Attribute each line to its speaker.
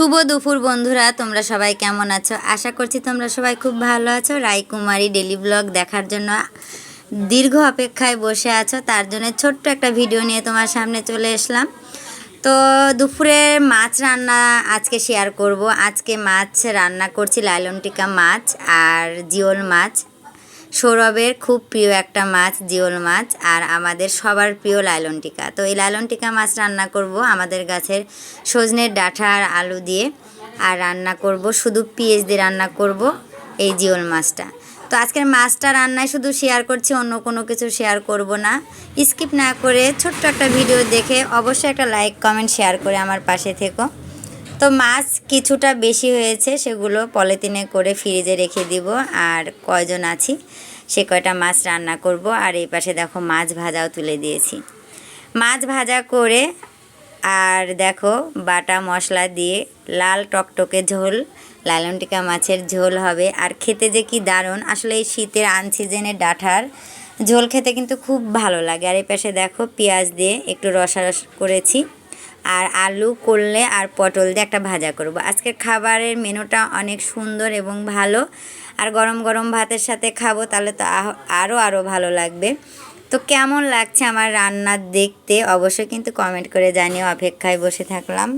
Speaker 1: শুভ দুপুর বন্ধুরা, তোমরা সবাই কেমন আছো? আশা করছি তোমরা সবাই খুব ভালো আছো। রায়কুমারী ডেলি ব্লগ দেখার জন্য দীর্ঘ অপেক্ষায় বসে আছো। তার জন্য ছোট্ট একটা ভিডিও নিয়ে তোমার সামনে চলে এসলাম। তো দুপুরের মাছ রান্না আজকে শেয়ার করব। আজকে মাছ রান্না করছি লাইলন টিকা মাছ আর জিওল মাছ। সৌরভের খুব প্রিয় একটা মাছ জিওল মাছ আর আমাদের সবার প্রিয় লাইলন টিকা। তো এই লাইলন টিকা মাছ রান্না করব আমাদের গাছের সজনের ডাঁটা আর আলু দিয়ে। আর রান্না করব, শুধু পেঁয়াজ দিয়ে রান্না করব এই জিওল মাছটা। তো আজকের মাছটা রান্নায় শুধু শেয়ার করছি, অন্য কোনো কিছু শেয়ার করব না। স্কিপ না করে ছোট্ট একটা ভিডিও দেখে অবশ্যই একটা লাইক কমেন্ট শেয়ার করে আমার পাশে থেকো। তো মাছ কিছুটা বেশি হয়েছে, সেগুলো পলিথিনে করে ফ্রিজে রেখে দিব। আর কয়জন আছি, সে কয়টা মাছ রান্না করব। আর এই পাশে দেখো মাছ ভাজাও তুলে দিয়েছি। মাছ ভাজা করে, আর দেখো বাটা মশলা দিয়ে লাল টকটকে ঝোল লালন টিকা মাছের ঝোল হবে। আর খেতে যে কি দারুণ, আসলে এই শীতের আনসিজনের ডাঁঠার ঝোল খেতে কিন্তু খুব ভালো লাগে। আর এই পাশে দেখো পেঁয়াজ দিয়ে একটু রসারস করেছি। আর আলু করলে আর পটল দিয়ে একটা ভাজা করব। আজকের খাবারের মেনুটা অনেক সুন্দর এবং ভালো। আর গরম গরম ভাতের সাথে খাব, তাহলে তো আরও আরও ভালো লাগবে। তো কেমন লাগছে আমার রান্না দেখতে অবশ্যই কিন্তু কমেন্ট করে জানিয়ে অপেক্ষায় বসে থাকলাম।